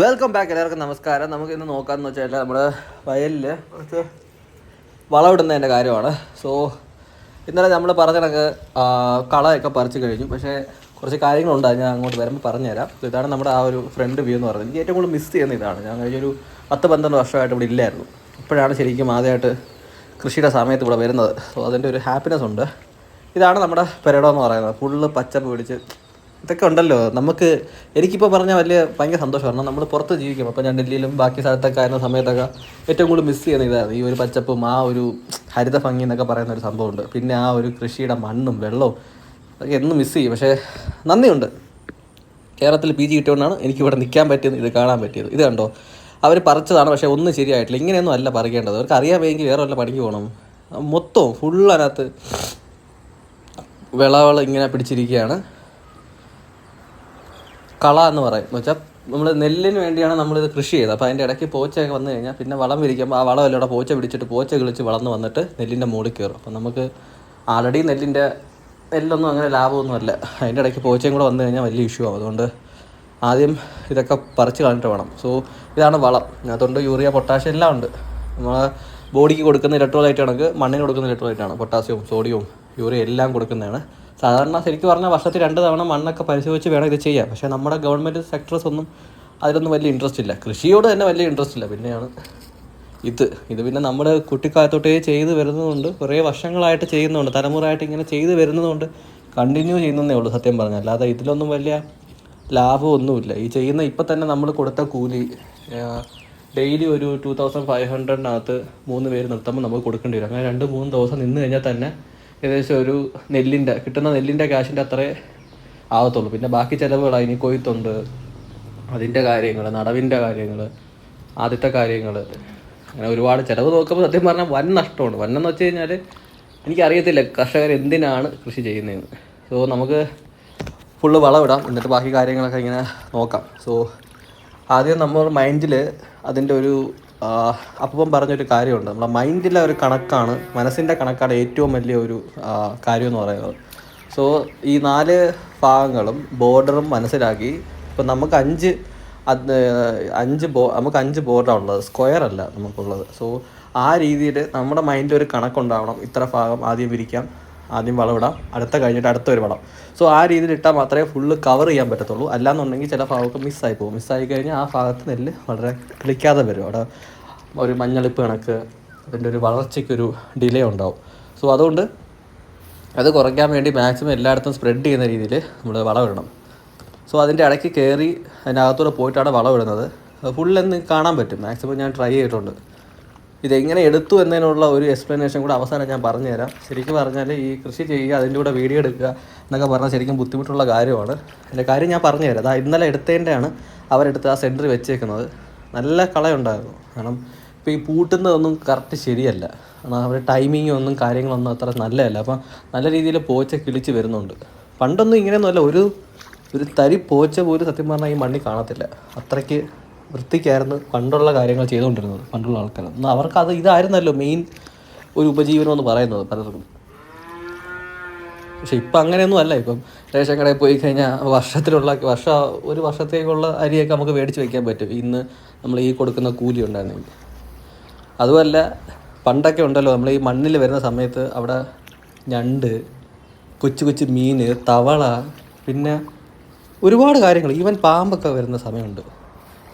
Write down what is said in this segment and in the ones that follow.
Welcome back എല്ലാവർക്കും നമസ്കാരം. നമുക്ക് ഇന്ന് നോക്കാമെന്ന് വെച്ചാൽ നമ്മുടെ വയലിൽ കുറച്ച് വളമിടുന്നതിന്റെ കാര്യമാണ്. സോ ഇന്നലെ നമ്മൾ പറഞ്ഞ കണക്ക് കളയൊക്കെ പറിച്ചു കഴിഞ്ഞു. പക്ഷേ കുറച്ച് കാര്യങ്ങളുണ്ട് ഞാൻ അങ്ങോട്ട് വരുമ്പോൾ പറഞ്ഞുതരാം. സോ ഇതാണ് നമ്മുടെ ആ ഒരു ഫ്രണ്ട് വ്യൂ എന്ന് പറയുന്നത്. എനിക്ക് ഏറ്റവും കൂടുതൽ മിസ് ചെയ്യുന്ന ഇതാണ്. ഞാൻ കഴിഞ്ഞൊരു പത്ത് പന്ത്രണ്ട് വർഷമായിട്ട് ഇവിടെ ഇല്ലായിരുന്നു. ഇപ്പോഴാണ് ശരിക്കും ആദ്യമായിട്ട് കൃഷിയുടെ സമയത്ത് ഇവിടെ വരുന്നത്. സോ അതിന്റെ ഒരു ഹാപ്പിനെസ് ഉണ്ട്. ഇതാണ് നമ്മുടെ പെരടം എന്ന് പറയുന്നത്. ഫുള്ള് പച്ചപ്പ് പിടിച്ച് ഇതൊക്കെ ഉണ്ടല്ലോ. നമുക്ക് എനിക്കിപ്പോൾ പറഞ്ഞാൽ വലിയ ഭയങ്കര സന്തോഷം. കാരണം നമ്മൾ പുറത്ത് ജീവിക്കും. അപ്പോൾ ഞാൻ ഡൽഹിയിലും ബാക്കി സ്ഥലത്തൊക്കെ ആയിരുന്ന സമയത്തൊക്കെ ഏറ്റവും കൂടുതൽ മിസ് ചെയ്യുന്ന ഇതായിരുന്നു. ഈ ഒരു പച്ചപ്പും ആ ഒരു ഹരിത ഭംഗി എന്നൊക്കെ പറയുന്ന ഒരു സംഭവമുണ്ട് പിന്നെ ആ ഒരു കൃഷിയുടെ മണ്ണും വെള്ളവും അതൊക്കെ എന്നും മിസ് ചെയ്യും. പക്ഷേ നന്ദിയുണ്ട്. കേരളത്തിൽ പി ജി കിട്ടിയോണ്ടാണ് എനിക്കിവിടെ നിൽക്കാൻ പറ്റിയത് ഇത് കാണാൻ പറ്റിയത്. ഇത് കണ്ടോ? അവർ പറിച്ചതാണ് പക്ഷേ ഒന്നും ശരിയായിട്ടില്ല. ഇങ്ങനെയൊന്നും അല്ല പറിക്കേണ്ടത്. അവർക്ക് അറിയാൻ വയ്യെങ്കിൽ വേറെ വല്ല പണിക്ക് പോകണം മൊത്തം ഫുൾ അതിനകത്ത് വിളവൾ ഇങ്ങനെ പിടിച്ചിരിക്കുകയാണ്. കള എന്ന് പറയും. എന്ന് വെച്ചാൽ നമ്മൾ നെല്ലിന് വേണ്ടിയാണ് നമ്മളിത് കൃഷി ചെയ്തത്. അപ്പോൾ അതിന്റെ ഇടയ്ക്ക് പോച്ചയൊക്കെ വന്നു കഴിഞ്ഞാൽ പിന്നെ വളം വിരിക്കുമ്പോൾ ആ വളം എല്ലാം പോച്ച പിടിച്ചിട്ട് പോച്ച കിളിച്ച് വളർന്ന് വന്നിട്ട് നെല്ലിന്റെ മുകളിൽ കയറും. അപ്പം നമുക്ക് ആൾറെഡി നെല്ലിന്റെ നെല്ലൊന്നും അങ്ങനെ ലാഭമൊന്നും അല്ല. അതിന്റെ ഇടയ്ക്ക് പോച്ചയും കൂടെ വന്നു കഴിഞ്ഞാൽ വലിയ ഇഷ്യൂ ആവും. അതുകൊണ്ട് ആദ്യം ഇതൊക്കെ പറിച്ച് കളഞ്ഞിട്ട് വേണം. സോ ഇതാണ് വളം. അതുകൊണ്ട് യൂറിയ പൊട്ടാഷ്യം എല്ലാം ഉണ്ട്. നമ്മൾ ബോഡിക്ക് കൊടുക്കുന്ന ഇലക്ട്രോലൈറ്റ് ആണെങ്കിൽ മണ്ണിന് കൊടുക്കുന്ന ഇലക്ട്രോലൈറ്റ് ആണ്. പൊട്ടാസ്യവും സോഡിയവും യൂറിയ എല്ലാം കൊടുക്കുന്നതാണ്. സാധാരണ ശരിക്കും പറഞ്ഞാൽ വർഷത്തിൽ രണ്ട് തവണ മണ്ണൊക്കെ പരിശോധിച്ച് വേണം ഇത് ചെയ്യാം പക്ഷേ നമ്മുടെ ഗവൺമെന്റ് സെക്ടേഴ്സ് ഒന്നും അതിലൊന്നും വലിയ ഇൻട്രസ്റ്റ് ഇല്ല. കൃഷിയോട് തന്നെ വലിയ ഇൻട്രസ്റ്റ് ഇല്ല. പിന്നെയാണ് ഇത്. ഇത് പിന്നെ നമ്മൾ കുട്ടിക്കാലത്തോട്ടേ ചെയ്ത് വരുന്നതുകൊണ്ട് കുറേ വർഷങ്ങളായിട്ട് ചെയ്യുന്നുണ്ട് തലമുറയായിട്ട് ഇങ്ങനെ ചെയ്ത് വരുന്നതുകൊണ്ട് കണ്ടിന്യൂ ചെയ്യുന്നതേ ഉള്ളൂ സത്യം പറഞ്ഞാൽ. അല്ലാതെ ഇതിലൊന്നും വലിയ ലാഭമൊന്നുമില്ല. ഈ ചെയ്യുന്ന ഇപ്പം തന്നെ നമ്മൾ കൊടുത്ത കൂലി ഡെയിലി ഒരു ടു തൗസൻഡ് ഫൈവ് ഹൺഡ്രഡിനകത്ത് മൂന്ന് പേര് നിർത്തുമ്പോൾ നമുക്ക് കൊടുക്കേണ്ടി വരും. അങ്ങനെ രണ്ട് മൂന്ന് ദിവസം നിന്ന് കഴിഞ്ഞാൽ തന്നെ ഏകദേശം ഒരു നെല്ലിന്റെ കിട്ടുന്ന നെല്ലിന്റെ ക്യാഷിന്റെ അത്രേ ആവത്തുള്ളൂ. പിന്നെ ബാക്കി ചിലവുകൾ അതിന് കൊയ്ത്തുണ്ട്. അതിന്റെ കാര്യങ്ങൾ നടവിന്റെ കാര്യങ്ങൾ ആദ്യത്തെ കാര്യങ്ങൾ അങ്ങനെ ഒരുപാട് ചിലവ് നോക്കുമ്പോൾ സത്യം പറഞ്ഞാൽ വൻ നഷ്ടമാണ്. വൻ എന്ന് വെച്ച് കഴിഞ്ഞാൽ എനിക്കറിയത്തില്ല കർഷകർ എന്തിനാണ് കൃഷി ചെയ്യുന്നതെന്ന്. സോ നമുക്ക് ഫുള്ള് വളമിടാം. എന്നിട്ട് ബാക്കി കാര്യങ്ങളൊക്കെ ഇങ്ങനെ നോക്കാം. സോ ആദ്യം നമ്മൾ മൈൻഡിൽ അതിന്റെ ഒരു അപ്പം പറഞ്ഞൊരു കാര്യമുണ്ട്. നമ്മുടെ മൈൻഡിലെ ഒരു കണക്കാണ് മനസ്സിന്റെ കണക്കാണ് ഏറ്റവും വലിയ ഒരു കാര്യം എന്ന് പറയുന്നത്. സോ ഈ നാല് ഭാഗങ്ങളും ബോർഡറും മനസ്സിലാക്കി ഇപ്പം നമുക്ക് അഞ്ച് അത് അഞ്ച് ബോ നമുക്ക് അഞ്ച് ബോർഡാണ് ഉള്ളത് സ്ക്വയർ അല്ല നമുക്കുള്ളത്. സോ ആ രീതിയിൽ നമ്മുടെ മൈൻഡിൽ ഒരു കണക്കുണ്ടാവണം. ഇത്ര ഭാഗം ആദ്യം വിരിക്കാം ആദ്യം വളമിടാം അടുത്ത കഴിഞ്ഞിട്ട് അടുത്ത ഒരു വളം. സോ ആ രീതിയിൽ ഇട്ടാൽ മാത്രമേ ഫുള്ള് കവർ ചെയ്യാൻ പറ്റത്തുള്ളൂ. അല്ലാന്നുണ്ടെങ്കിൽ ചില ഭാഗമൊക്കെ മിസ്സായി പോകും. മിസ്സായി കഴിഞ്ഞാൽ ആ ഭാഗത്ത് നെല്ല് വളരെ കിളിക്കാതെ വരും. അവിടെ ഒരു മഞ്ഞളിപ്പ് കണക്ക് അതിന്റെ ഒരു വളർച്ചയ്ക്കൊരു ഡിലേ ഉണ്ടാവും. സോ അതുകൊണ്ട് അത് കുറയ്ക്കാൻ വേണ്ടി മാക്സിമം എല്ലായിടത്തും സ്പ്രെഡ് ചെയ്യുന്ന രീതിയിൽ നമ്മൾ വളമിടണം. സോ അതിന്റെ ഇടയ്ക്ക് കയറി അതിനകത്തൂടെ പോയിട്ടാണ് വളമിടുന്നത്. ഫുള്ളെന്ന് കാണാൻ പറ്റും. മാക്സിമം ഞാൻ ട്രൈ ചെയ്തിട്ടുണ്ട്. ഇതെങ്ങനെ എടുത്തു എന്നതിനുള്ള ഒരു എക്സ്പ്ലനേഷൻ കൂടെ അവസാനം ഞാൻ പറഞ്ഞുതരാം. ശരിക്കും പറഞ്ഞാൽ ഈ കൃഷി ചെയ്യുക അതിന്റെ കൂടെ വീഡിയോ എടുക്കുക എന്നൊക്കെ പറഞ്ഞാൽ ശരിക്കും ബുദ്ധിമുട്ടുള്ള കാര്യമാണ്. അതിന്റെ കാര്യം ഞാൻ പറഞ്ഞുതരാം. അതാ ഇന്നലെ എടുത്തതിന്റെയാണ് അവരെടുത്ത് ആ സെന്ററിൽ വെച്ചേക്കുന്നത്. നല്ല കളയുണ്ടായിരുന്നു. കാരണം ഇപ്പോൾ ഈ പൂട്ടുന്നതൊന്നും കറക്റ്റ് ശരിയല്ല. കാരണം അവരുടെ ടൈമിങ്ങും ഒന്നും കാര്യങ്ങളൊന്നും അത്ര നല്ലതല്ല. അപ്പം നല്ല രീതിയിൽ പോച്ച കിളിച്ച് വരുന്നുണ്ട്. പണ്ടൊന്നും ഇങ്ങനെയൊന്നുമല്ല ഒരു ഒരു തരി പോച്ച പോലും സത്യം പറഞ്ഞാൽ ഈ മണ്ണിൽ കാണത്തില്ല. അത്രയ്ക്ക് വൃത്തിക്കായിരുന്നു പണ്ടുള്ള കാര്യങ്ങൾ ചെയ്തുകൊണ്ടിരുന്നത് പണ്ടുള്ള ആൾക്കാർ. എന്നാൽ അവർക്ക് അത് ഇതായിരുന്നല്ലോ മെയിൻ ഒരു ഉപജീവനം എന്ന് പറയുന്നത് പലർക്കും. പക്ഷെ ഇപ്പം അങ്ങനെയൊന്നും അല്ല. ഇപ്പം റേഷൻ കടയിൽ പോയി കഴിഞ്ഞാൽ വർഷത്തിലുള്ള വർഷ ഒരു വർഷത്തേക്കുള്ള അരിയൊക്കെ നമുക്ക് മേടിച്ച് വയ്ക്കാൻ പറ്റും. ഇന്ന് നമ്മൾ ഈ കൊടുക്കുന്ന കൂലി ഉണ്ടായിരുന്നെങ്കിൽ. അതുമല്ല പണ്ടൊക്കെ ഉണ്ടല്ലോ നമ്മൾ ഈ മണ്ണിൽ വരുന്ന സമയത്ത് അവിടെ ഞണ്ട് കൊച്ചു കൊച്ചു മീൻ തവള പിന്നെ ഒരുപാട് കാര്യങ്ങൾ. ഈവൻ പാമ്പൊക്കെ വരുന്ന സമയമുണ്ട്.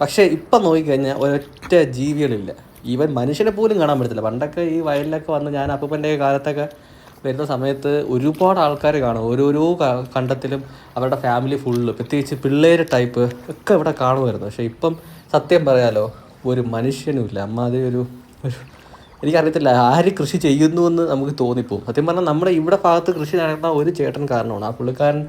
പക്ഷേ ഇപ്പം നോക്കിക്കഴിഞ്ഞാൽ ഒരൊറ്റ ജീവികളില്ല. ഈവൻ മനുഷ്യനെ പോലും കാണാൻ പറ്റത്തില്ല. പണ്ടൊക്കെ ഈ വയലിലൊക്കെ വന്ന് ഞാൻ അപ്പൂപ്പന്റെ കാലത്തൊക്കെ വരുന്ന സമയത്ത് ഒരുപാട് ആൾക്കാർ കാണും. ഓരോരോ കണ്ടത്തിലും അവരുടെ ഫാമിലി ഫുള്ള് പ്രത്യേകിച്ച് പിള്ളേർ ടൈപ്പ് ഒക്കെ ഇവിടെ കാണുമായിരുന്നു. പക്ഷേ ഇപ്പം സത്യം പറയാലോ ഒരു മനുഷ്യനുമില്ല. അമ്മാതിരി ഒരു എനിക്കറിയത്തില്ല ആര് കൃഷി ചെയ്യുന്നു എന്ന് നമുക്ക് തോന്നിപ്പോവും. സത്യം പറഞ്ഞാൽ നമ്മുടെ ഇവിടെ ഭാഗത്ത് കൃഷി നടക്കുന്ന ഒരു ചേട്ടൻ കാരണമാണ്. ആ പുള്ളിക്കാരൻ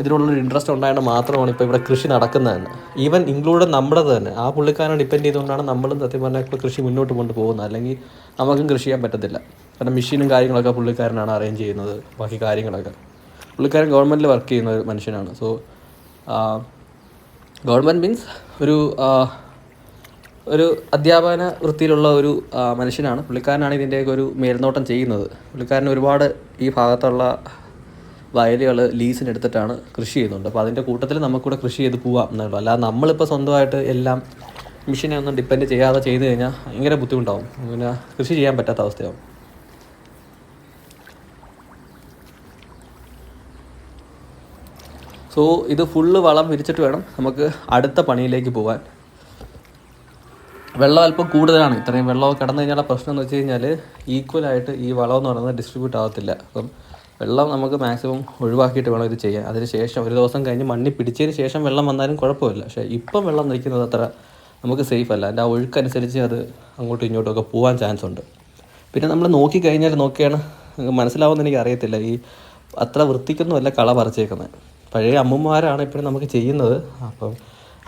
ഇതിനുള്ളൊരു ഇൻട്രസ്റ്റ് ഉണ്ടായത് മാത്രമാണ് ഇപ്പോൾ ഇവിടെ കൃഷി നടക്കുന്നത് തന്നെ ഈവൻ ഇൻക്ലൂഡ് നമ്മുടെ തന്നെ. ആ പുള്ളിക്കാരനെ ഡിപ്പെൻഡ് ചെയ്തുകൊണ്ടാണ് നമ്മളും സത്യം പറഞ്ഞാൽ ഇപ്പോൾ കൃഷി മുന്നോട്ട് കൊണ്ട് പോകുന്നത് അല്ലെങ്കിൽ നമുക്കും കൃഷി ചെയ്യാൻ പറ്റത്തില്ല. കാരണം മെഷീനും കാര്യങ്ങളൊക്കെ പുള്ളിക്കാരനാണ് അറേഞ്ച് ചെയ്യുന്നത്. ബാക്കി കാര്യങ്ങളൊക്കെ. പുള്ളിക്കാരൻ ഗവൺമെന്റിൽ വർക്ക് ചെയ്യുന്ന ഒരു മനുഷ്യനാണ്. സോ ഗവൺമെന്റ് മീൻസ് ഒരു ഒരു അധ്യാപന വൃത്തിയിലുള്ള ഒരു മനുഷ്യനാണ്. പുള്ളിക്കാരനാണ് ഇതിന്റെയൊക്കെ ഒരു മേൽനോട്ടം ചെയ്യുന്നത്. പുള്ളിക്കാരൻ ഒരുപാട് ഈ ഭാഗത്തുള്ള വയലുകൾ ലീസിനെടുത്തിട്ടാണ് കൃഷി ചെയ്യുന്നുണ്ട്. അപ്പോൾ അതിന്റെ കൂട്ടത്തിൽ നമുക്കിവിടെ കൃഷി ചെയ്ത് പോവാം എന്നുള്ളൂ അല്ലാതെ നമ്മളിപ്പോൾ സ്വന്തമായിട്ട് എല്ലാം മെഷീനെ ഒന്നും ഡിപ്പെൻഡ് ചെയ്യാതെ ചെയ്ത് കഴിഞ്ഞാൽ ഭയങ്കര ബുദ്ധിമുട്ടാവും. പിന്നെ കൃഷി ചെയ്യാൻ പറ്റാത്ത അവസ്ഥയാവും. സോ ഇത് ഫുള്ള് വളം വിരിച്ചിട്ട് വേണം നമുക്ക് അടുത്ത പണിയിലേക്ക് പോകാൻ വെള്ളം അല്പം കൂടുതലാണ്. ഇത്രയും വെള്ളം കടന്നു കഴിഞ്ഞാൽ പ്രശ്നം എന്ന് വെച്ച് കഴിഞ്ഞാൽ ഈക്വലായിട്ട് ഈ വളം എന്ന് പറയുന്നത് ഡിസ്ട്രിബ്യൂട്ട് ആവത്തില്ല. അപ്പം വെള്ളം നമുക്ക് മാക്സിമം ഒഴിവാക്കിയിട്ട് വേണം ഇത് ചെയ്യാൻ. അതിന് ശേഷം ഒരു ദിവസം കഴിഞ്ഞ് മണ്ണി പിടിച്ചതിന് ശേഷം വെള്ളം വന്നാലും കുഴപ്പമില്ല. പക്ഷേ ഇപ്പം വെള്ളം നിൽക്കുന്നത് അത്ര നമുക്ക് സേഫ് അല്ല. അതിന്റെ ആ ഒഴുക്കനുസരിച്ച് അത് അങ്ങോട്ടും ഇങ്ങോട്ടും ഒക്കെ പോകാൻ ചാൻസ് ഉണ്ട്. പിന്നെ നമ്മൾ നോക്കിക്കഴിഞ്ഞാൽ നോക്കിയാണ്. മനസ്സിലാവുമെന്ന് എനിക്ക് അറിയത്തില്ല. ഈ അത്ര വൃത്തിക്കൊന്നുമല്ല കള പറിച്ചേക്കുന്നത്. പഴയ അമ്മമാരാണ് ഇപ്പോഴും നമുക്ക് ചെയ്യുന്നത്. അപ്പം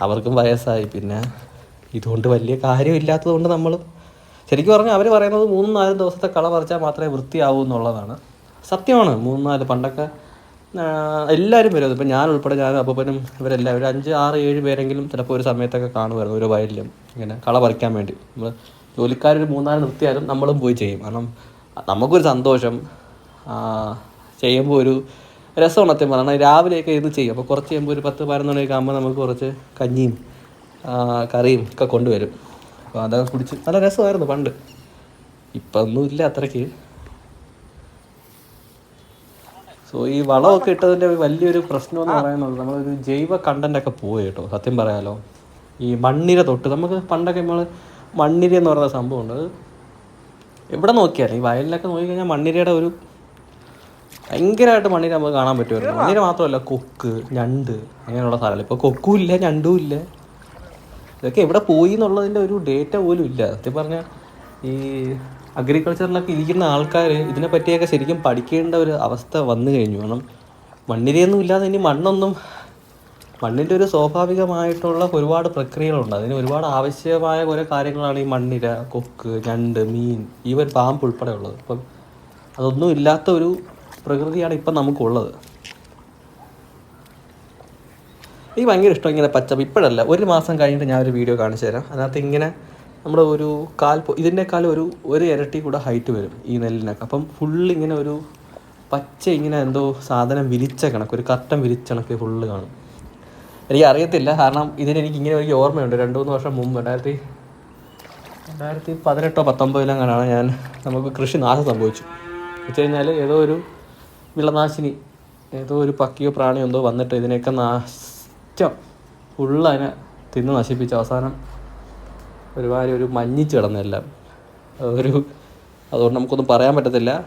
അവർക്കും വയസ്സായി. പിന്നെ ഇതുകൊണ്ട് വലിയ കാര്യമില്ലാത്തത് കൊണ്ട് നമ്മൾ ശരിക്കും പറഞ്ഞാൽ അവർ പറയുന്നത് മൂന്നും നാലും ദിവസത്തെ കള പറിച്ചാൽ മാത്രമേ വൃത്തിയാവൂ എന്നുള്ളതാണ്. സത്യമാണ്. മൂന്ന് നാല് പണ്ടൊക്കെ എല്ലാവരും വരും. ഇപ്പം ഞാൻ ഉൾപ്പെടെ ഞാൻ അപ്പനും ഇവരെല്ലാവരും ഒരു അഞ്ച് ആറ് ഏഴ് പേരെങ്കിലും ചിലപ്പോൾ ഒരു സമയത്തൊക്കെ കാണുമായിരുന്നു ഒരു വയലിലും. ഇങ്ങനെ കള പറിക്കാൻ വേണ്ടി. നമ്മൾ ജോലിക്കാരൊരു മൂന്നാൽ നിർത്തിയാലും നമ്മളും പോയി ചെയ്യും. കാരണം നമുക്കൊരു സന്തോഷം ചെയ്യുമ്പോൾ ഒരു രസമാണ് സത്യം പറഞ്ഞാൽ. രാവിലെയൊക്കെ ഇത് ചെയ്യും. അപ്പോൾ കുറച്ച് ചെയ്യുമ്പോൾ ഒരു പത്ത് പതിനൊന്ന് മണിയൊക്കെ ആകുമ്പോൾ നമുക്ക് കുറച്ച് കഞ്ഞിയും കറിയും ഒക്കെ കൊണ്ടുവരും. അപ്പോൾ അതൊക്കെ കുടിച്ച്. നല്ല രസമായിരുന്നു പണ്ട്. ഇപ്പം ഒന്നും ഇല്ല അത്രയ്ക്ക്. സോ ഈ വളമൊക്കെ ഇട്ടതിന്റെ വലിയൊരു പ്രശ്നം എന്ന് പറയുന്നത് നമ്മളൊരു ജൈവ കണ്ടന്റൊക്കെ പോയി കേട്ടോ. സത്യം പറയാലോ. ഈ മണ്ണിര തൊട്ട് നമുക്ക് പണ്ടൊക്കെ നമ്മൾ മണ്ണിര എന്ന് പറയുന്ന സംഭവമുണ്ട് എവിടെ നോക്കിയാലും ഈ വയലിലൊക്കെ നോക്കിക്കഴിഞ്ഞാൽ മണ്ണിരയുടെ ഒരു ഭയങ്കരമായിട്ട് മണ്ണിര നമുക്ക് കാണാൻ പറ്റുമായിരുന്നു. മണ്ണിര മാത്രമല്ല കൊക്ക് ഞണ്ട് അങ്ങനെയുള്ള സാധനങ്ങൾ. ഇപ്പോൾ കൊക്കും ഇല്ല ഞണ്ടും ഇല്ല. ഇതൊക്കെ എവിടെ പോയി എന്നുള്ളതിന്റെ ഒരു ഡേറ്റ പോലും ഇല്ല. സത്യം പറഞ്ഞാൽ ഈ അഗ്രികൾച്ചറിലൊക്കെ ഇരിക്കുന്ന ആൾക്കാർ ഇതിനെ പറ്റിയൊക്കെ ശരിക്കും പഠിക്കേണ്ട ഒരു അവസ്ഥ വന്നു കഴിഞ്ഞു. കാരണം മണ്ണിരയൊന്നും ഇല്ലാതെ ഇനി മണ്ണൊന്നും മണ്ണിന്റെ ഒരു സ്വാഭാവികമായിട്ടുള്ള ഒരുപാട് പ്രക്രിയകളുണ്ട്. അതിന് ഒരുപാട് ആവശ്യമായ കുറേ കാര്യങ്ങളാണ് ഈ മണ്ണിര കൊക്ക് ഞണ്ട് മീൻ ഈവൻ പാമ്പ് ഉൾപ്പെടെ ഉള്ളത് അപ്പം അതൊന്നും ഇല്ലാത്ത ഒരു പ്രകൃതിയാണ് ഇപ്പം നമുക്കുള്ളത്. എനിക്ക് ഭയങ്കര ഇഷ്ടം ഇങ്ങനെ പച്ചപ്പ്. ഇപ്പോഴല്ല ഒരു മാസം കഴിഞ്ഞിട്ട് ഞാൻ ഒരു വീഡിയോ കാണിച്ചു തരാം. അതിനകത്ത് ഇങ്ങനെ നമ്മൾ ഒരു കാൽ ഇതിനേക്കാളും ഒരു ഒരു ഇരട്ടി കൂടെ ഹൈറ്റ് വരും ഈ നെല്ലിനൊക്കെ. അപ്പം ഫുള്ള് ഇങ്ങനെ ഒരു പച്ച ഇങ്ങനെ എന്തോ സാധനം വിരിച്ച കണക്ക് ഒരു കർട്ടൻ വിരിച്ച കണക്ക് ഫുള്ള് കാണും. എനിക്ക് അറിയത്തില്ല കാരണം ഇതിനെനിക്ക് ഇങ്ങനെ ഒരു ഓർമ്മയുണ്ട്. രണ്ട് മൂന്ന് വർഷം മുമ്പ് രണ്ടായിരത്തി രണ്ടായിരത്തി പതിനെട്ടോ പത്തൊമ്പതിലെങ്ങാനാണ് ഞാൻ നമുക്ക് കൃഷി നാശം സംഭവിച്ചു. വെച്ച് കഴിഞ്ഞാൽ ഏതോ ഒരു വിളനാശിനി ഏതോ ഒരു പക്കിയോ പ്രാണിയോ എന്തോ വന്നിട്ട് ഇതിനെയൊക്കെ നഷ്ടം ഫുള്ള് അതിനെ തിന്ന് നശിപ്പിച്ച്. അവസാനം ഒരുമാതിരി ഒരു മഞ്ഞിച്ച് കിടന്നെല്ലാം ഒരു അതുകൊണ്ട് നമുക്കൊന്നും പറയാൻ പറ്റത്തില്ല.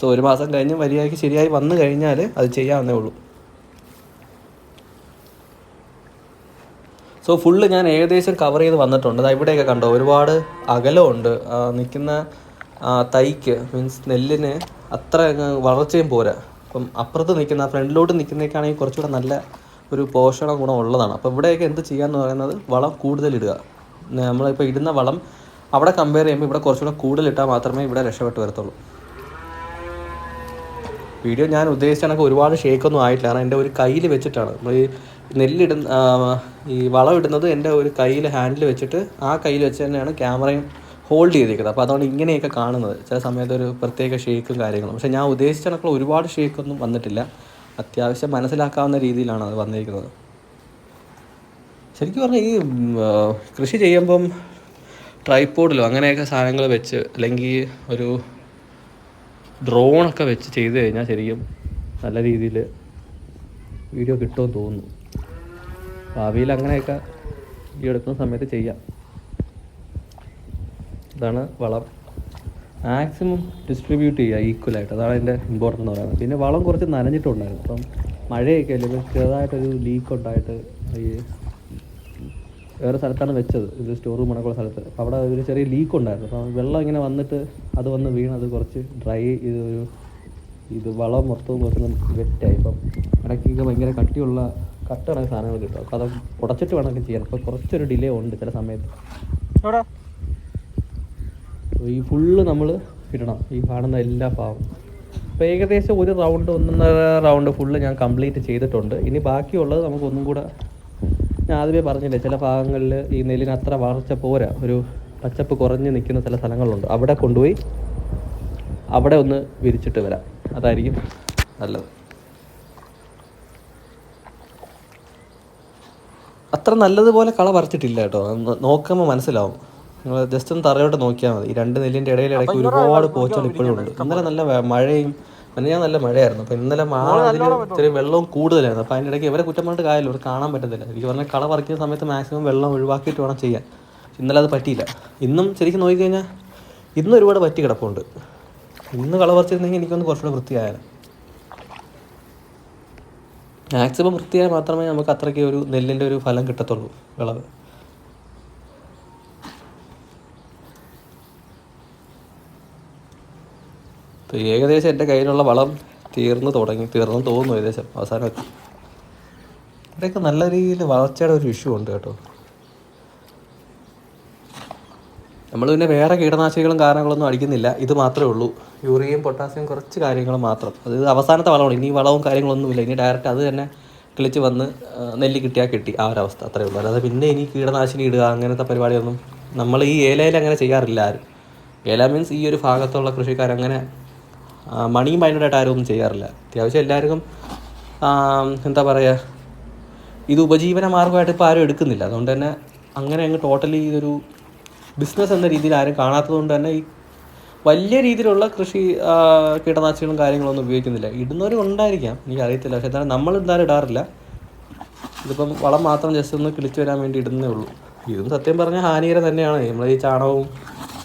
സോ ഒരു മാസം കഴിഞ്ഞ് മര്യാദയ്ക്ക് ശരിയായി വന്നു കഴിഞ്ഞാൽ അത് ചെയ്യാവുന്നേ ഉള്ളൂ. സോ ഫുള്ള് ഞാൻ ഏകദേശം കവർ ചെയ്ത് വന്നിട്ടുണ്ട്. ദാ ഇവിടെയൊക്കെ കണ്ടോ? ഒരുപാട് അകലമുണ്ട്. നിൽക്കുന്ന തൈക്ക് മീൻസ് നെല്ലിന് അത്ര വളർച്ചയും പോരാ. അപ്പം അപ്പുറത്ത് നിൽക്കുന്ന ഫ്രണ്ടിലോട്ട് നിൽക്കുന്നതൊക്കെയാണെങ്കിൽ കുറച്ചുകൂടെ നല്ല ഒരു പോഷണ ഗുണം ഉള്ളതാണ് അപ്പോൾ ഇവിടെയൊക്കെ എന്ത് ചെയ്യാന്ന് പറയുന്നത് വളം കൂടുതൽ ഇടുക നമ്മളിപ്പോൾ ഇടുന്ന വളം അവിടെ കമ്പയർ ചെയ്യുമ്പോൾ ഇവിടെ കുറച്ചുകൂടെ കൂടുതൽ ഇട്ടാൽ മാത്രമേ ഇവിടെ രക്ഷപ്പെട്ട് വരത്തുള്ളൂ. വീഡിയോ ഞാൻ ഉദ്ദേശിച്ച കണക്ക് ഒരുപാട് ഷേക്കൊന്നും ആയിട്ടില്ല. കാരണം എന്റെ ഒരു കയ്യിൽ വെച്ചിട്ടാണ്. നമ്മൾ ഈ നെല്ലിടുന്ന ഈ വളം ഇടുന്നത് എന്റെ ഒരു കയ്യിൽ ഹാൻഡിൽ വെച്ചിട്ട് ആ കയ്യിൽ വെച്ച് തന്നെയാണ് ക്യാമറയും ഹോൾഡ് ചെയ്തിരിക്കുന്നത് അപ്പോൾ അതുകൊണ്ട് ഇങ്ങനെയൊക്കെ കാണുന്നത്. ചില സമയത്ത് ഒരു പ്രത്യേക ഷേക്കും കാര്യങ്ങളും. പക്ഷേ ഞാൻ ഉദ്ദേശിച്ച കണക്കുള്ള ഒരുപാട് ഷേക്കൊന്നും വന്നിട്ടില്ല. അത്യാവശ്യം മനസ്സിലാക്കാവുന്ന രീതിയിലാണ് അത് വന്നിരിക്കുന്നത്. ശരിക്കും പറഞ്ഞാൽ ഈ കൃഷി ചെയ്യുമ്പം ട്രൈപ്പോഡിലോ അങ്ങനെയൊക്കെ സാധനങ്ങൾ വെച്ച് അല്ലെങ്കിൽ ഒരു ഡ്രോണൊക്കെ വെച്ച് ചെയ്ത് കഴിഞ്ഞാൽ ശരിക്കും നല്ല രീതിയിൽ വീഡിയോ കിട്ടുമെന്ന് തോന്നുന്നു. ഭാവിയിൽ അങ്ങനെയൊക്കെ വീഡിയോ എടുക്കുന്ന സമയത്ത് ചെയ്യാം. ഇതാണ് വളം. മാക്സിമം ഡിസ്ട്രിബ്യൂട്ട് ചെയ്യുക ഈക്വലായിട്ട് അതാണ് അതിന്റെ ഇമ്പോർട്ടന്റ് എന്ന് പറയുന്നത്. പിന്നെ വളം കുറച്ച് നനഞ്ഞിട്ടുണ്ടായിരുന്നു. അപ്പം മഴയൊക്കെ അല്ലേ ഇപ്പം ചെറുതായിട്ടൊരു ലീക്ക് ഉണ്ടായിട്ട് ഈ വേറെ സ്ഥലത്താണ് വെച്ചത്. ഇത് സ്റ്റോർ റൂം കണക്കുള്ള സ്ഥലത്ത്. അപ്പോൾ അവിടെ ഒരു ചെറിയ ലീക്ക് ഉണ്ടായിരുന്നു. അപ്പോൾ വെള്ളം ഇങ്ങനെ വന്നിട്ട് അത് വന്ന് വീണത് കുറച്ച് ഡ്രൈ ഇത് ഒരു ഇത് വളം മൊത്തവും കുറച്ച് വെറ്റായി. ഇപ്പം ഇടയ്ക്കൊക്കെ ഭയങ്കര കട്ടിയുള്ള കട്ട കണക്ക് സാധനങ്ങൾ കിട്ടും. അപ്പോൾ അത് ഉടച്ചിട്ട് വേണമെങ്കിൽ ചെയ്യാൻ. അപ്പോൾ കുറച്ചൊരു ഡിലേ ഉണ്ട് ചില സമയത്ത്. ഈ ഫുള്ള് നമ്മൾ ഇടണം. ഈ കാണുന്ന എല്ലാ ഭാഗവും അപ്പോൾ ഏകദേശം ഒരു റൗണ്ട് ഒന്നൊന്നര റൗണ്ട് ഫുള്ള് ഞാൻ കംപ്ലീറ്റ് ചെയ്തിട്ടുണ്ട്. ഇനി ബാക്കിയുള്ളത് നമുക്ക് ഒന്നും കൂടെ ഞാൻ ആദ്യമേ പറഞ്ഞില്ലേ ചില ഭാഗങ്ങളിൽ ഈ നെല്ലിന് അത്ര വളർച്ച പോരാ. ഒരു പച്ചപ്പ് കുറഞ്ഞ് നിൽക്കുന്ന ചില സ്ഥലങ്ങളുണ്ട്. അവിടെ കൊണ്ടുപോയി അവിടെ ഒന്ന് വിരിച്ചിട്ട് വരാം. അതായിരിക്കും നല്ലത്. അത്ര നല്ലതുപോലെ കള പറിച്ചിട്ടില്ല കേട്ടോ. നോക്കുമ്പോൾ മനസ്സിലാവും. നിങ്ങൾ ജസ്റ്റ് ഒന്ന് തറയോട്ട് നോക്കിയാൽ മതി. രണ്ട് നെല്ലിന്റെ ഇടയിൽ ഇടയ്ക്ക് ഒരുപാട് പോച്ചകൾ ഇപ്പോഴും ഉണ്ട്. ഇന്നലെ നല്ല മഴയും മഴയും ഞാൻ നല്ല മഴയായിരുന്നു. അപ്പം ഇന്നലെ മാ അതിന് ഇത്തിരി വെള്ളവും കൂടുതലായിരുന്നു. അപ്പം അതിന്റെ ഇടയ്ക്ക് ഇവരെ കുറ്റം പറഞ്ഞിട്ട് കാര്യമില്ല. ഇവർ കാണാൻ പറ്റത്തില്ല. എനിക്ക് പറഞ്ഞാൽ കള പറിക്കുന്ന സമയത്ത് മാക്സിമം വെള്ളം ഒഴിവാക്കിയിട്ട് വേണം ചെയ്യാൻ. ഇന്നലെ അത് പറ്റിയില്ല. ഇന്നും ശരിക്കും നോക്കിക്കഴിഞ്ഞാൽ ഇന്നും ഒരുപാട് പറ്റി കിടപ്പുണ്ട്. ഇന്ന് കള പറിച്ചിരുന്നെങ്കിൽ എനിക്കൊന്ന് കുറച്ചുകൂടെ വൃത്തിയായാലും. മാക്സിമം വൃത്തിയായാൽ മാത്രമേ നമുക്ക് അത്രയ്ക്ക് ഒരു നെല്ലിന്റെ ഒരു ഫലം കിട്ടത്തുള്ളൂ വിളവ് ഏകദേശം എന്റെ കയ്യിലുള്ള വളം തീർന്നു തുടങ്ങി തീർന്നു തോന്നുന്നു ഏകദേശം അവസാനം ഇവിടെയൊക്കെ നല്ല രീതിയിൽ വളർച്ചയുടെ ഒരു ഇഷ്യൂ ഉണ്ട് കേട്ടോ. നമ്മൾ പിന്നെ വേറെ കീടനാശികളും കാരണങ്ങളൊന്നും അടിക്കുന്നില്ല. ഇത് മാത്രമേ ഉള്ളൂ. യൂറിയയും പൊട്ടാസ്യം കുറച്ച് കാര്യങ്ങൾ മാത്രം. അത് അവസാനത്തെ വളമാണ്. ഇനി വളവും കാര്യങ്ങളൊന്നുമില്ല ഇനി ഡയറക്റ്റ് അത് തന്നെ കിളിച്ച് വന്ന് നെല്ല് കിട്ടിയാൽ കിട്ടി ആ ഒരവസ്ഥ. അത്രയേ അത്രേ ഉള്ളൂ. അല്ലാതെ പിന്നെ ഇനി കീടനാശിനി ഇടുക അങ്ങനത്തെ പരിപാടിയൊന്നും നമ്മൾ ഈ ഏലയിൽ അങ്ങനെ ചെയ്യാറില്ല ആരും. ഏല മീൻസ് ഈ ഒരു ഭാഗത്തുള്ള കൃഷിക്കാരങ്ങനെ മണിയും ഭയങ്കരമായിട്ട് ആരും ഒന്നും ചെയ്യാറില്ല. അത്യാവശ്യം എല്ലാവർക്കും എന്താ പറയുക ഇത് ഉപജീവന മാർഗമായിട്ട് ഇപ്പോൾ ആരും എടുക്കുന്നില്ല. അതുകൊണ്ട് തന്നെ അങ്ങനെ അങ്ങ് ടോട്ടലി ഇതൊരു ബിസിനസ് എന്ന രീതിയിൽ ആരും കാണാത്തത് കൊണ്ട് തന്നെ ഈ വലിയ രീതിയിലുള്ള കൃഷി കീടനാശിനികളും കാര്യങ്ങളൊന്നും ഉപയോഗിക്കുന്നില്ല. ഇടുന്നവരും ഉണ്ടായിരിക്കാം എനിക്കറിയത്തില്ല. പക്ഷേ എന്താണ് നമ്മൾ എന്തായാലും ഇടാറില്ല. ഇതിപ്പം വളം മാത്രം ജസ്റ്റ് ഒന്ന് കിളിച്ചു വരാൻ വേണ്ടി ഇടുന്നേ ഉള്ളൂ. ഇതും സത്യം പറഞ്ഞാൽ ഹാനികരം തന്നെയാണ്. നമ്മൾ ഈ ചാണകവും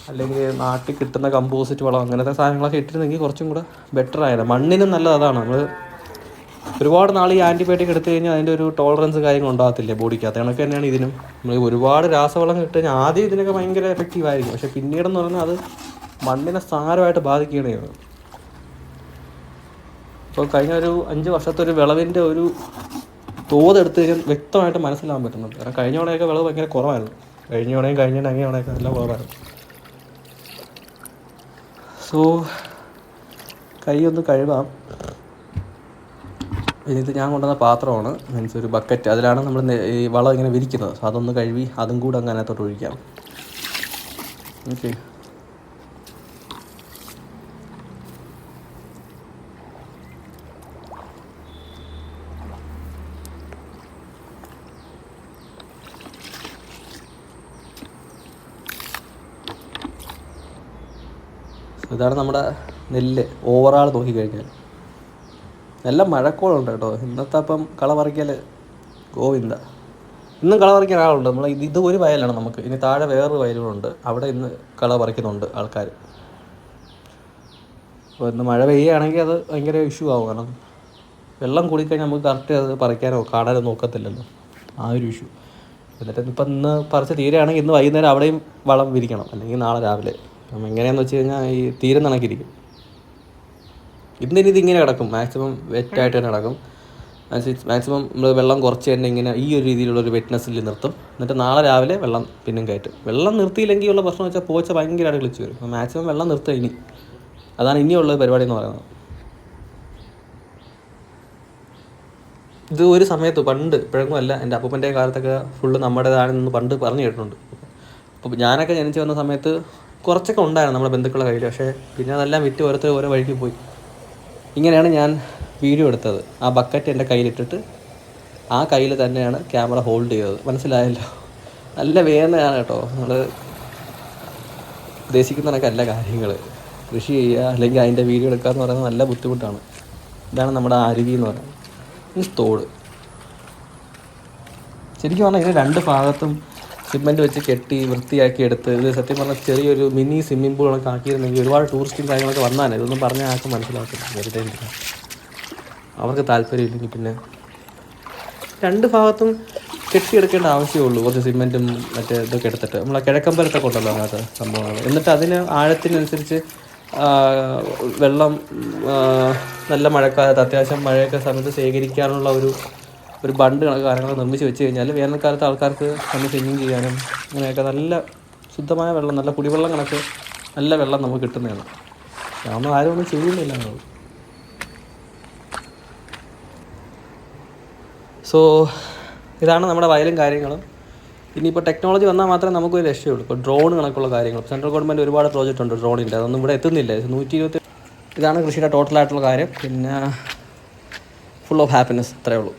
അല്ലെങ്കിൽ നാട്ടിൽ കിട്ടുന്ന കമ്പോസിറ്റ് വളം അങ്ങനത്തെ സാധനങ്ങളൊക്കെ ഇട്ടിരുന്നെങ്കിൽ കുറച്ചും കൂടെ ബെറ്റർ ആയത് മണ്ണിനും നല്ലത് അതാണ്. നമ്മൾ ഒരുപാട് നാൾ ഈ ആന്റിബയോട്ടിക് എടുത്തു കഴിഞ്ഞാൽ അതിന്റെ ഒരു ടോളറൻസ് കാര്യങ്ങൾ ഉണ്ടാകത്തില്ലേ ബോഡിക്കകത്ത് കണക്ക് തന്നെയാണ് ഇതിനും. നമ്മൾ ഒരുപാട് രാസവളം ഇട്ട് കഴിഞ്ഞാൽ ആദ്യം ഇതിനൊക്കെ ഭയങ്കര എഫക്റ്റീവ് ആയിരിക്കും. പക്ഷേ പിന്നീടെന്ന് പറഞ്ഞാൽ അത് മണ്ണിനെ സാരമായിട്ട് ബാധിക്കുകയാണ് ചെയ്യുന്നത് ഇപ്പോൾ കഴിഞ്ഞ ഒരു അഞ്ച് വർഷത്തെ ഒരു വിളവിന്റെ ഒരു തോത് എടുത്തു കഴിഞ്ഞാൽ വ്യക്തമായിട്ട് മനസ്സിലാകാൻ പറ്റുന്നുണ്ട്. കാരണം കഴിഞ്ഞ തവണയൊക്കെ വിളവ് ഭയങ്കര കുറവായിരുന്നു. കഴിഞ്ഞ തവണയും കഴിഞ്ഞ അങ്ങേ തവണയൊക്കെ നല്ല കുറവായിരുന്നു. സോ കൈ ഒന്ന് കഴുകാം. ഇത് ഞാൻ കൊണ്ടുവന്ന പാത്രമാണ്. മീൻസ് ഒരു ബക്കറ്റ് അതിലാണ് നമ്മൾ ഈ വളം ഇങ്ങനെ വിരിക്കുന്നത്. സോ അതൊന്ന് കഴുകി അതും കൂടെ അങ്ങ് അതിനകത്തോട്ട് ഒഴിക്കാം. ഓക്കെ ഇതാണ് നമ്മുടെ നെല്ല് ഓവറാൾ നോക്കിക്കഴിഞ്ഞാൽ നല്ല മഴക്കോളുണ്ട് കേട്ടോ. ഇന്നത്തെ അപ്പം കള പറിക്കൽ ഗോവിന്ദ ഇന്നും കള പറിക്കാൻ ആളുണ്ട്. നമ്മൾ ഇത് ഇത് ഒരു വയലാണ് നമുക്ക്. ഇനി താഴെ വേറൊരു വയലുകളുണ്ട് അവിടെ ഇന്ന് കള പറിക്കുന്നുണ്ട് ആൾക്കാർ അപ്പോൾ ഇന്ന് മഴ പെയ്യുകയാണെങ്കിൽ അത് ഭയങ്കര ഇഷ്യൂ ആവും. കാരണം വെള്ളം കൂടിക്കഴിഞ്ഞാൽ നമുക്ക് കറക്റ്റ് അത് പറിക്കാനോ കാണാനോ നോക്കത്തില്ലല്ലോ. ആ ഒരു ഇഷ്യൂ എന്നിട്ട് ഇപ്പം ഇന്ന് പറിച്ച് തീരുകയാണെങ്കിൽ ഇന്ന് വൈകുന്നേരം അവിടെയും വളം വിരിക്കണം. അല്ലെങ്കിൽ നാളെ രാവിലെ. അപ്പം എങ്ങനെയാന്ന് വെച്ച് കഴിഞ്ഞാൽ ഈ തീരെ കണക്കിരിക്കും ഇത് ഇങ്ങനെ കിടക്കും. മാക്സിമം വെറ്റായിട്ട് തന്നെ കിടക്കും. മാക്സിമം നമ്മൾ വെള്ളം കുറച്ച് തന്നെ ഇങ്ങനെ ഈ ഒരു രീതിയിലുള്ള ഒരു വെറ്റ്നസ്സിൽ നിർത്തും. എന്നിട്ട് നാളെ രാവിലെ വെള്ളം പിന്നും കയറ്റും. വെള്ളം നിർത്തിയില്ലെങ്കിൽ ഉള്ള പ്രശ്നം വെച്ചാൽ പോച്ച ഭയങ്കരമായിട്ട് കളിച്ച് വരും. അപ്പോൾ മാക്സിമം വെള്ളം നിർത്തുക ഇനി. അതാണ് ഇനിയുള്ള പരിപാടി എന്ന് പറയുന്നത്. ഇത് ഒരു സമയത്ത് പണ്ട് ഇപ്പോഴൊന്നും അല്ല. എന്റെ അപ്പൂപ്പന്റെ കാലത്തൊക്കെ ഫുള്ള് നമ്മുടേതാണെന്ന് പണ്ട് പറഞ്ഞു കേട്ടിട്ടുണ്ട്. അപ്പോൾ ഞാനൊക്കെ ജനിച്ച് വന്ന സമയത്ത് കുറച്ചൊക്കെ ഉണ്ടായിരുന്നു നമ്മുടെ ബന്ധുക്കളുടെ കയ്യിൽ പക്ഷേ പിന്നെ അതെല്ലാം വിറ്റ് ഓരോരുത്തർ ഓരോ വഴിക്ക് പോയി. ഇങ്ങനെയാണ് ഞാൻ വീഡിയോ എടുത്തത്. ആ ബക്കറ്റ് എന്റെ കയ്യിലിട്ടിട്ട് ആ കയ്യിൽ തന്നെയാണ് ക്യാമറ ഹോൾഡ് ചെയ്തത്. മനസ്സിലായല്ലോ? നല്ല വേദനയാണ് കേട്ടോ. നമ്മൾ ഉദ്ദേശിക്കുന്ന കണക്കല്ല കാര്യങ്ങൾ കൃഷി ചെയ്യുക അല്ലെങ്കിൽ അതിന്റെ വീഡിയോ എടുക്കുക എന്ന് പറയുന്നത് നല്ല ബുദ്ധിമുട്ടാണ്. ഇതാണ് നമ്മുടെ അരുവി എന്ന് പറയുന്നത്. മീൻസ് തോട്. ശരിക്കും പറഞ്ഞാൽ ഇതിന് രണ്ട് ഭാഗത്തും സിമെന്റ് വെച്ച് കെട്ടി വൃത്തിയാക്കി എടുത്ത് ഇത് സത്യം പറഞ്ഞാൽ ചെറിയൊരു മിനി സ്വിമ്മിംഗ് പൂൾ കണക്ക് ആക്കിയിരുന്നെങ്കിൽ ഒരുപാട് ടൂറിസ്റ്റും കാര്യങ്ങളൊക്കെ വന്നാൽ ഇതൊന്നും പറഞ്ഞാൽ ആർക്കും മനസ്സിലാക്കത്തില്ല വെറുതെ. അവർക്ക് താല്പര്യമില്ലെങ്കിൽ പിന്നെ രണ്ട് ഭാഗത്തും കെട്ടിയെടുക്കേണ്ട ആവശ്യമുള്ളൂ കുറച്ച് സിമെന്റും മറ്റേ ഇതൊക്കെ എടുത്തിട്ട്. നമ്മളെ കിഴക്കമ്പലത്തൊക്കെ ഉണ്ടല്ലോ അങ്ങനത്തെ സംഭവങ്ങൾ എന്നിട്ട് അതിന് ആഴത്തിനനുസരിച്ച് വെള്ളം നല്ല മഴക്കാലത്ത് അത്യാവശ്യം മഴയൊക്കെ സമയത്ത് ശേഖരിക്കാനുള്ള ഒരു ഒരു ബണ്ട് കാര്യങ്ങളൊക്കെ നിർമ്മിച്ച് വെച്ച് കഴിഞ്ഞാൽ വേനൽക്കാലത്ത് ആൾക്കാർക്ക് വന്ന് സ്വിമ്മിങ് ചെയ്യാനും അങ്ങനെയൊക്കെ നല്ല ശുദ്ധമായ വെള്ളം നല്ല കുടിവെള്ളം കണക്ക് നല്ല വെള്ളം നമുക്ക് കിട്ടുന്നതാണ്. നമ്മൾ ആരും ഒന്നും ചെയ്യുന്നില്ല. എന്നുള്ളത് സോ ഇതാണ് നമ്മുടെ വയലും കാര്യങ്ങളും. ഇനിയിപ്പോൾ ടെക്നോളജി വന്നാൽ മാത്രമേ നമുക്കൊരു രക്ഷയുള്ളൂ. ഇപ്പോൾ ഡ്രോൺ കണക്കുള്ള കാര്യങ്ങൾ. സെൻട്രൽ ഗവൺമെന്റ് ഒരുപാട് പ്രോജക്റ്റ് ഉണ്ട് ഡ്രോണിന്റെ അതൊന്നും ഇവിടെ എത്തുന്നില്ല. നൂറ്റി ഇരുപത്തി ഇതാണ് കൃഷിയുടെ ടോട്ടലായിട്ടുള്ള കാര്യം. പിന്നെ ഫുൾ ഓഫ് ഹാപ്പിനെസ് അത്രേ ഉള്ളൂ.